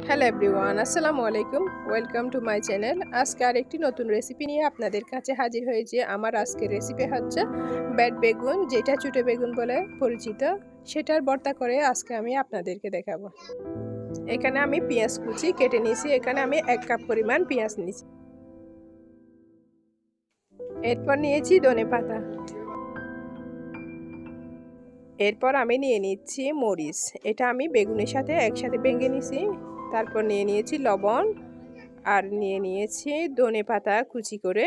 Hello everyone আসসালামু আলাইকুম। Welcome to my channel আজকে আরেকটি নতুন রেসিপি নিয়ে আপনাদের কাছে হাজির হয়েছে। আমার আজকের রেসিপি হচ্ছে ব্যাট বেগুন, যেটা চুটে বেগুন বলে পরিচিত। সেটার বর্তা করে আজকে আমি আপনাদেরকে দেখাবো। এখানে আমি পেঁয়াজ কুচি কেটে নিয়েছি। এখানে আমি এক কাপ পরিমাণ পেঁয়াজ নিয়েছি। এরপর নিয়েছি ধনে পাতা। এরপর আমি নিয়ে নিচ্ছি মরিচ। এটা আমি বেগুনের সাথে একসাথে ভেঙে নিয়েছি। তারপর নিয়ে নিয়েছি লবণ আর নিয়ে নিয়েছি ধনে পাতা কুচি করে।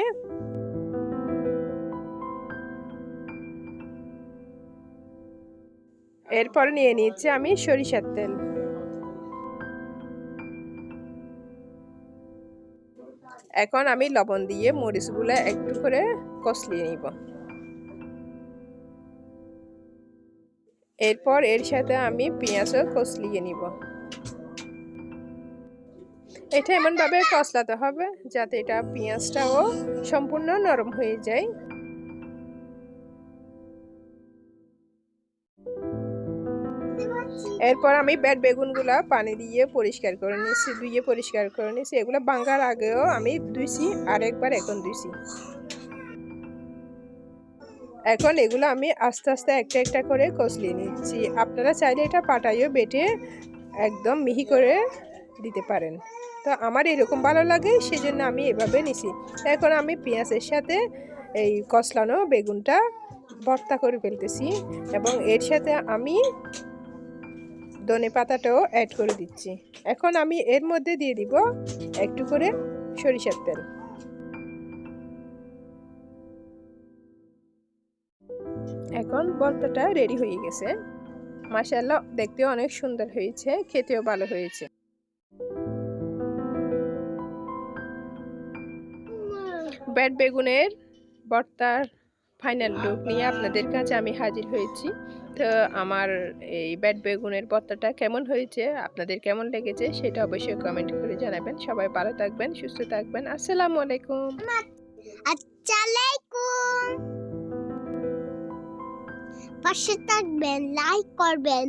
এরপর নিয়ে নিচ্ছি আমি সরিষার তেল। এখন আমি লবণ দিয়ে মরিচগুলো একটু করে কষলিয়ে নিব। এরপর এর সাথে আমি পেঁয়াজও কষলিয়ে নিব। এটা এমনভাবে কষলাতে হবে যাতে এটা পেঁয়াজটাও সম্পূর্ণ নরম হয়ে যায়। এরপর আমি ব্যাট বেগুনগুলা পানি দিয়ে পরিষ্কার করে নিয়েছি, ধুয়ে পরিষ্কার করে নিয়েছি। এগুলো বাঙ্গার আগেও আমি ধুইছি আর একবার এখন ধুইছি। এখন এগুলো আমি আস্তে আস্তে একটা একটা করে কষলিয়ে নিচ্ছি। আপনারা চাইলে এটা পাটাইও বেটে একদম মিহি করে দিতে পারেন। তো আমার এরকম ভালো লাগে, সেজন্য আমি এভাবে নিছি। এখন আমি পেঁয়াজের সাথে এই কসলানো বেগুনটা ভর্তা করে ফেলতেছি এবং এর সাথে আমি ধনে পাতাটাও অ্যাড করে দিচ্ছি। এখন আমি এর মধ্যে দিয়ে দিব একটু করে সরিষার তেল। এখন ভর্তাটা রেডি হয়ে গেছে। মাসাল্লাহ দেখতে অনেক সুন্দর হয়েছে, খেতেও ভালো হয়েছে। ব্যাট বেগুনের ভর্তার ফাইনাল লুক নিয়ে আপনাদের কাছে আমি হাজির হয়েছি। তো আমার এই ব্যাট বেগুনের ভর্তাটা কেমন হয়েছে আপনাদের কেমন লেগেছে সেটা অবশ্যই কমেন্ট করে জানাবেন। সবাই ভালো থাকবেন সুস্থ থাকবেন। আসসালামু আলাইকুম। আসসালামাইকুম পাশে থাকবেন লাইক করবেন।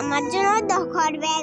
আমার জন্য দোয়া করবেন।